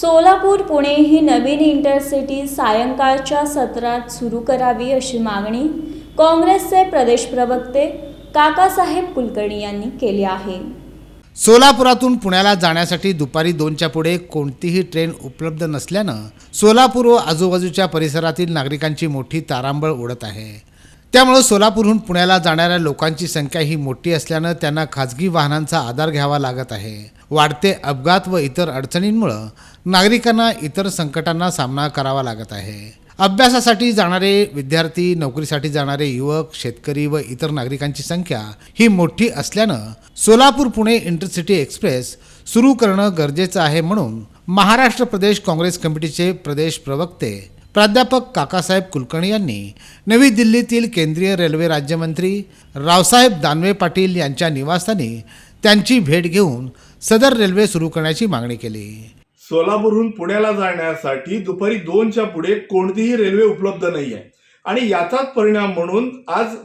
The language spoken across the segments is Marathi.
सोलापूर पुणे ही नवीन इंटरसिटी सायंकाळच्या सत्रात सुरू करावी अशी मागणी काँग्रेसचे प्रदेश प्रवक्ते काकासाहेब कुलकर्णी यांनी केली आहे. सोलापुरातून पुण्याला जाण्यासाठी दुपारी दोनच्या पुढे कोणतीही ट्रेन उपलब्ध नसल्यानं सोलापूर व आजूबाजूच्या परिसरातील नागरिकांची मोठी तारांबळ उडत आहे. त्यामुळं सोलापूरहून पुण्याला जाणाऱ्या लोकांची संख्या ही मोठी असल्यानं त्यांना खाजगी वाहनांचा आधार घ्यावा लागत आहे. वाढते अपघात व इतर अडचणींमुळं नागरिकांना इतर संकटांना सामना करावा लागत आहे. अभ्यासासाठी जाणारे विद्यार्थी नोकरीसाठी जाणारे युवक शेतकरी व इतर नागरिकांची संख्या ही मोठी असल्यानं सोलापूर पुणे इंटरसिटी एक्सप्रेस सुरू करणं गरजेचं आहे म्हणून महाराष्ट्र प्रदेश काँग्रेस कमिटीचे प्रदेश प्रवक्ते प्राध्यापक काकासाहेब कुलकर्णी यांनी नवी दिल्लीतील केंद्रीय रेल्वे राज्यमंत्री रावसाहेब दानवे पाटील यांच्या निवासस्थानी त्यांची भेट घेऊन सदर रेल्वे सुरू करण्याची मागणी केली. सोलापूरहून पुण्याला जाण्यासाठी दुपारी दोनच्या पुढे कोणतीही रेल्वे उपलब्ध नाही आहे आणि याचाच परिणाम म्हणून आज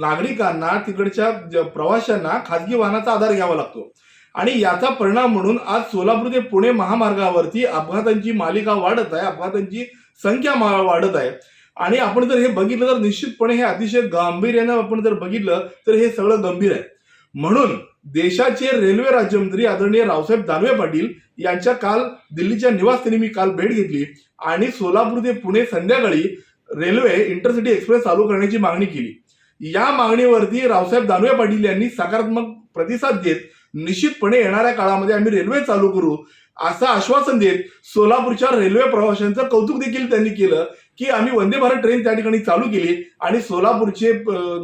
नागरिकांना तिकडच्या प्रवाशांना खाजगी वाहनाचा आधार घ्यावा लागतो. आणि याचा परिणाम म्हणून आज सोलापूर ते पुणे महामार्गावरती अपघातांची मालिका वाढत आहे. अपघातांची संख्या वाढत आहे. आणि आपण जर हे बघितलं तर निश्चितपणे हे अतिशय गांभीर्यानं आपण जर बघितलं तर हे सगळं गंभीर आहे. म्हणून देशाचे रेल्वे राज्यमंत्री आदरणीय रावसाहेब दानवे पाटील यांच्या काल दिल्लीच्या निवासस्थानी मी काल भेट घेतली आणि सोलापूर ते पुणे संध्याकाळी रेल्वे इंटरसिटी एक्सप्रेस चालू करण्याची मागणी केली. या मागणीवरती रावसाहेब दानवे पाटील यांनी सकारात्मक प्रतिसाद देत निश्चितपणे येणाऱ्या काळामध्ये आम्ही रेल्वे चालू करू असं आश्वासन देत सोलापूरच्या रेल्वे प्रवाशांचं कौतुक देखील त्यांनी केलं की आम्ही वंदे भारत ट्रेन त्या ठिकाणी चालू केली आणि सोलापूरचे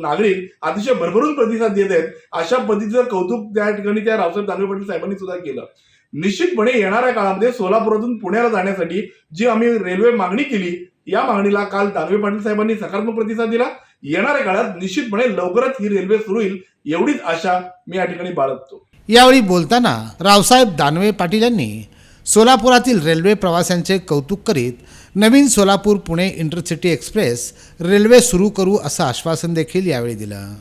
नागरिक अतिशय भरभरून प्रतिसाद देत आहेत अशा पद्धतीचं कौतुक त्या ठिकाणी त्या रावसाहेब दानवे पाटील साहेबांनी सुद्धा केलं. निश्चितपणे येणाऱ्या काळामध्ये सोलापुरातून पुण्याला जाण्यासाठी जी आम्ही रेल्वे मागणी केली या मागणीला काल दानवे पाटील साहेबांनी सकारात्मक प्रतिसाद दिला येणाऱ्या काळात निश्चितपणे लवकरच ही रेल्वे सुरू होईल एवढीच आशा मी या ठिकाणी बाळगतो. यावेळी बोलताना रावसाहेब दानवे पाटील यांनी सोलापुरातील रेल्वे प्रवाशांचे कौतुक करीत नवीन Solapur Pune intercity express railway सुरू करू असं आश्वासन देखील यावेळी दिलं.